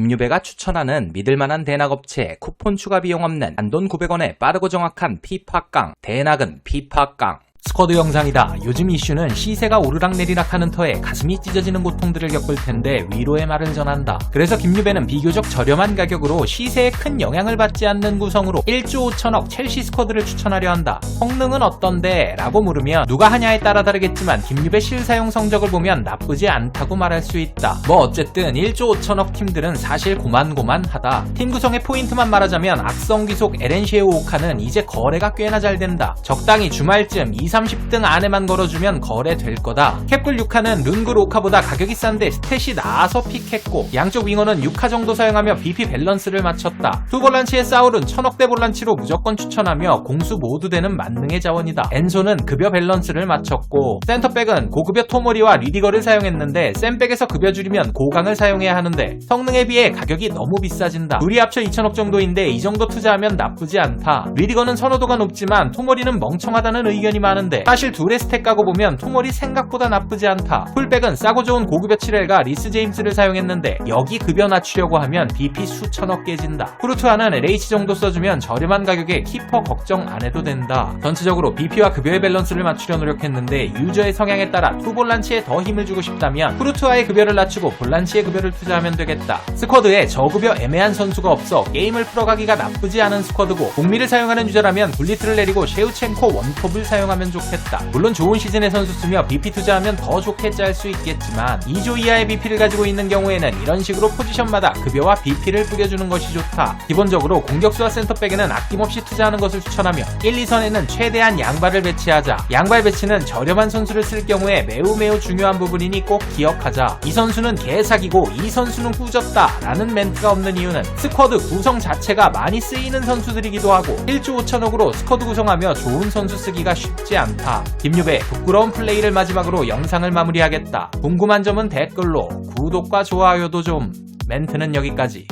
김유배가 추천하는 믿을만한 대낙업체 쿠폰 추가 비용 없는 단돈 900원에 빠르고 정확한 피파깡 대낙은 피파깡 스쿼드 영상이다. 요즘 이슈는 시세가 오르락내리락 하는 터에 가슴이 찢어지는 고통들을 겪을 텐데 위로의 말을 전한다. 그래서 김유배는 비교적 저렴한 가격으로 시세에 큰 영향을 받지 않는 구성으로 1조 5천억 첼시 스쿼드를 추천하려 한다. 성능은 어떤데? 라고 물으면 누가 하냐에 따라 다르겠지만 김유배 실사용 성적을 보면 나쁘지 않다고 말할 수 있다. 뭐 어쨌든 1조 5천억 팀들은 사실 고만고만하다. 팀 구성의 포인트만 말하자면 악성 귀속 에렌시에오 오카는 이제 거래가 꽤나 잘 된다. 적당히 주말쯤 2, 30등 안에만 걸어주면 거래될 거다. 캡굴 6카는 룬글 5카보다 가격이 싼데 스탯이 나아서 픽했고 양쪽 윙어는 6카 정도 사용하며 BP 밸런스를 맞췄다. 두 볼란치의 사울은 천억대 볼란치로 무조건 추천하며 공수 모두 되는 만능의 자원이다. 엔소는 급여 밸런스를 맞췄고 센터백은 고급여 토모리와 리디거를 사용했는데 센백에서 급여 줄이면 고강을 사용해야 하는데 성능에 비해 가격이 너무 비싸진다. 둘이 합쳐 2천억 정도인데 이 정도 투자하면 나쁘지 않다. 리디거는 선호도가 높지만 토모리는 멍청하다는 의견이 많은 데 사실 둘의 스택 까고 보면 토모리 생각보다 나쁘지 않다. 풀백은 싸고 좋은 고급여 7L과 리스 제임스를 사용했는데 여기 급여 낮추려고 하면 BP 수천억 깨진다. 후르투아는 LH 정도 써주면 저렴한 가격에 키퍼 걱정 안 해도 된다. 전체적으로 BP와 급여의 밸런스를 맞추려 노력했는데 유저의 성향에 따라 투 볼란치에 더 힘을 주고 싶다면 후르투아의 급여를 낮추고 볼란치의 급여를 투자하면 되겠다. 스쿼드에 저급여 애매한 선수가 없어 게임을 풀어가기가 나쁘지 않은 스쿼드고 공미를 사용하는 유저라면 굴리트를 내리고 셰우첸코 원톱을 사용하면 좋겠다. 물론 좋은 시즌의 선수 쓰며 BP 투자하면 더 좋게 짤 수 있겠지만 2조 이하의 BP를 가지고 있는 경우에는 이런 식으로 포지션마다 급여와 BP를 뿌려주는 것이 좋다. 기본적으로 공격수와 센터백에는 아낌없이 투자하는 것을 추천하며 1, 2선에는 최대한 양발을 배치하자. 양발 배치는 저렴한 선수를 쓸 경우에 매우 매우 중요한 부분이니 꼭 기억하자. 이 선수는 개사기고 이 선수는 꾸졌다 라는 멘트가 없는 이유는 스쿼드 구성 자체가 많이 쓰이는 선수들이기도 하고 1조 5천억으로 스쿼드 구성하며 좋은 선수 쓰기가 쉽지 않다. 김유배 부끄러운 플레이를 마지막으로 영상을 마무리하겠다. 궁금한 점은 댓글로 구독과 좋아요도 좀 멘트는 여기까지.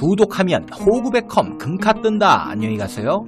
구독하면 호구백컴 금카 뜬다. 안녕히 가세요.